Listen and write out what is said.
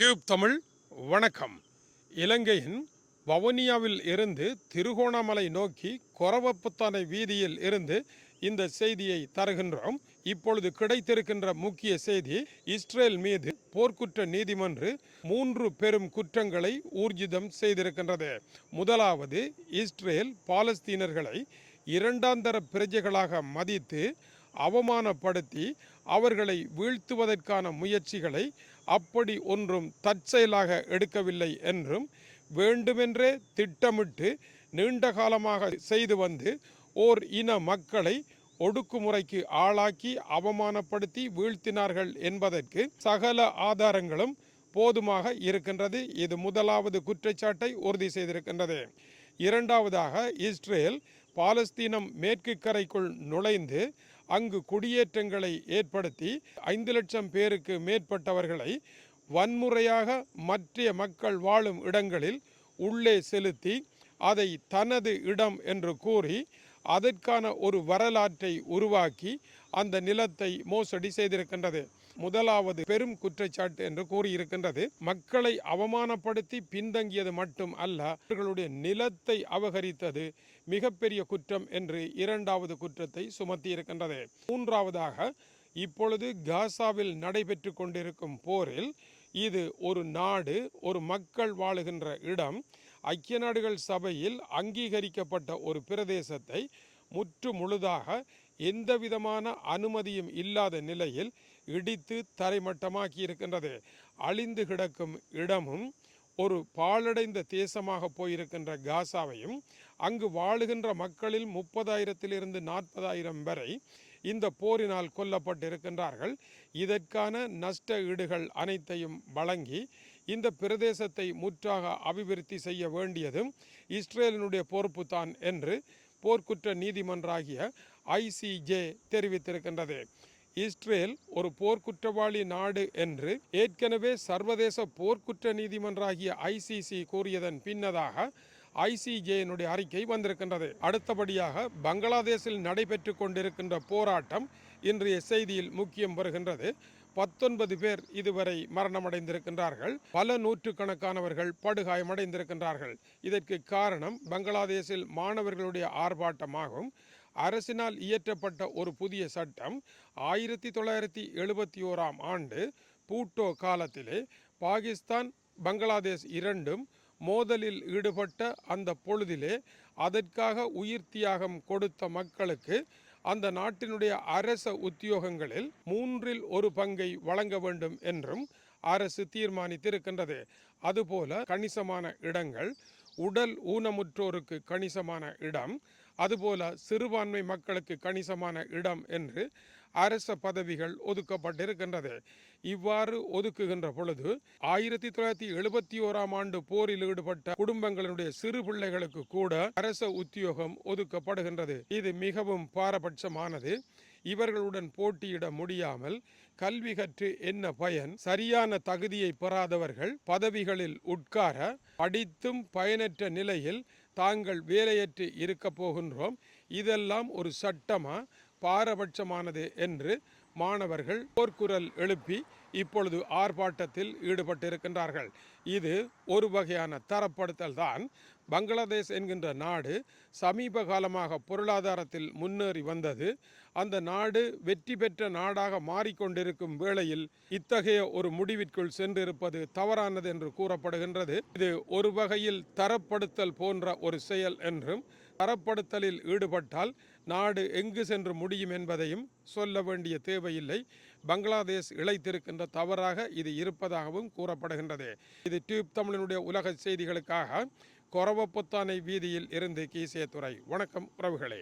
Tube Tamil வணக்கம். இலங்கையின் வவுனியாவில் இருந்து திருகோணமலை நோக்கி கொரவப்புத்தானை வீதியில் இருந்து இந்த செய்தியை தருகின்றோம். இப்பொழுது கிடைத்திருக்கின்ற முக்கிய செய்தி இஸ்ரேல் மீது போர்க்குற்ற நீதிமன்று மூன்று பெரும் குற்றங்களை ஊர்ஜிதம் செய்திருக்கின்றது. முதலாவது இஸ்ரேல் பாலஸ்தீனர்களை இரண்டாந்தர பிரஜைகளாக மதித்து அவமானப்படுத்தி அவர்களை வீழ்த்துவதற்கான முயற்சிகளை அப்படி ஒன்றும் தற்செயலாக எடுக்கவில்லை என்றும் வேண்டுமென்றே திட்டமிட்டு நீண்ட காலமாக செய்து வந்து ஓர் இன மக்களை ஒடுக்குமுறைக்கு ஆளாக்கி அவமானப்படுத்தி வீழ்த்தினார்கள் என்பதற்கு சகல ஆதாரங்களும் போதுமாக இருக்கின்றது. இது முதலாவது குற்றச்சாட்டை உறுதி செய்திருக்கின்றது. இரண்டாவதாக இஸ்ரேல் பாலஸ்தீனம் மேற்கு கரைக்குள் நுழைந்து அங்கு குடியேற்றங்களை ஏற்படுத்தி ஐந்து லட்சம் பேருக்கு மேற்பட்டவர்களை வன்முறையாக மற்ற மக்கள் வாழும் இடங்களில் உள்ளே செலுத்தி அதை தனது இடம் என்று கூறி அதற்கான ஒரு வரலாற்றை உருவாக்கி அந்த நிலத்தை மோசடி செய்திருக்கின்றது. முதலாவது பெரும் குற்றச்சாட்டு என்று கூறியிருக்கின்றது. மக்களை அவமானப்படுத்தி பின்தங்கியது மட்டும் அல்ல அவர்களுடைய நிலத்தை அபகரித்தது மிகப்பெரிய குற்றம் என்று இரண்டாவது குற்றத்தை சுமத்தி இருக்கின்றது மூன்றாவதாக இப்பொழுது காசாவில் நடைபெற்று கொண்டிருக்கும் போரில் இது ஒரு நாடு ஒரு மக்கள் வாழுகின்ற இடம். ஐக்கிய நாடுகள் சபையில் அங்கீகரிக்கப்பட்ட ஒரு பிரதேசத்தை முற்று முழுதாக எந்த விதமான அனுமதியும் இல்லாத நிலையில் இடித்து தரைமட்டமாக்கி இருக்கின்றது அழிந்து கிடக்கும் இடமும் ஒரு பாழடைந்த தேசமாக போயிருக்கின்ற காசாவையும் அங்கு வாழுகின்ற மக்களில் முப்பதாயிரத்திலிருந்து நாற்பதாயிரம் வரை இந்த போரினால் கொல்லப்பட்டிருக்கின்றார்கள். இதற்கான நஷ்ட ஈடுகள் அனைத்தையும் வழங்கி இந்த பிரதேசத்தை முற்றாக அபிவிருத்தி செய்ய வேண்டியதும் இஸ்ரேலினுடைய பொறுப்பு தான் என்று போர்க்குற்ற நீதிமன்றாகிய ஐசிஜே தெரிவித்திருக்கின்றது. இஸ்ரேல் ஒரு போர்க்குற்றவாளி நாடு என்று ஏற்கனவே சர்வதேச போர்க்குற்ற நீதிமன்றாகிய ஐசிசி கூறியதன் பின்னதாக ஐசிஜேயினுடைய அறிக்கை வந்திருக்கின்றது. அடுத்தபடியாக பங்களாதேஷில் நடைபெற்று கொண்டிருக்கின்ற போராட்டம் இன்றைய செய்தியில் முக்கியம் வருகின்றது. பத்தொன்பது பேர் இதுவரை மரணமடைந்திருக்கின்றார்கள். பல நூற்றுக்கணக்கானவர்கள் படுகாயமடைந்திருக்கின்றார்கள். இதற்கு காரணம் பங்களாதேஷில் மாணவர்களுடைய ஆர்ப்பாட்டமாகும். அரசினால் இயற்றப்பட்ட ஒரு புதிய சட்டம் ஆயிரத்தி தொள்ளாயிரத்தி எழுபத்தி ஓராம் ஆண்டு பூட்டோ காலத்திலே பாகிஸ்தான் பங்களாதேஷ் இரண்டும் மோதலில் ஈடுபட்ட அந்த பொழுதிலே அதற்காக உயிர் தியாகம் கொடுத்த மக்களுக்கு அந்த நாட்டினுடைய அரச உத்தியோகங்களில் மூன்றில் ஒரு பங்கை வழங்க வேண்டும் என்றும் அரசு தீர்மானித்திருக்கின்றது. அதுபோல கணிசமான இடங்கள் உடல் ஊனமுற்றோருக்கு கணிசமான இடம் அதுபோல சிறுபான்மை மக்களுக்கு கணிசமான இடம் என்று அரச பதவிகள் ஒதுக்கப்பட்டிருக்கின்றது. இவ்வாறு ஒதுக்குகின்ற பொழுது ஆயிரத்தி தொள்ளாயிரத்தி எழுபத்தி ஓராம் ஆண்டு போரில் ஈடுபட்ட குடும்பங்களுடைய சிறு பிள்ளைகளுக்கு கூட அரச உத்தியோகம் ஒதுக்கப்படுகின்றது. இது மிகவும் பாரபட்சமானது. இவர்களுடன் போட்டியிட முடியாமல் கல்வி கற்று என்ன பயன்? சரியான தகுதியை பெறாதவர்கள் பதவிகளில் உட்கார படித்தும் பயனற்ற நிலையில் தாங்கள் வேலையற்று இருக்கப் போகின்றோம். இதெல்லாம் ஒரு சட்டமா? பாரபட்சமானது என்று மாணவர்கள் போர்க்குரல் எழுப்பி இப்பொழுது ஆர்ப்பாட்டத்தில் ஈடுபட்டிருக்கின்றார்கள். இது ஒரு வகையான தரப்படுத்தல் தான் பங்களாதேஷ் என்கின்ற நாடு சமீப காலமாக பொருளாதாரத்தில் முன்னேறி வந்தது. அந்த நாடு வெற்றி பெற்ற நாடாக மாறிக்கொண்டிருக்கும் வேளையில் இத்தகைய ஒரு முடிவிற்குள் சென்றிருப்பது தவறானது என்று கூறப்படுகின்றது. இது ஒரு வகையில் தரப்படுத்தல் போன்ற ஒரு செயல் என்றும் தரப்படுத்தலில் ஈடுபட்டால் நாடு எங்கு சென்று முடியும் என்பதையும் சொல்ல வேண்டிய தேவையில்லை. பங்களாதேஷ் இழைத்திருக்கின்ற தவறாக இது இருப்பதாகவும் கூறப்படுகின்றது. இது டியூப் தமிழனுடைய உலக செய்திகளுக்காக கொரவப்புத்தானை வீதியில் இருந்து கீசிய துறை வணக்கம் உறவுகளே.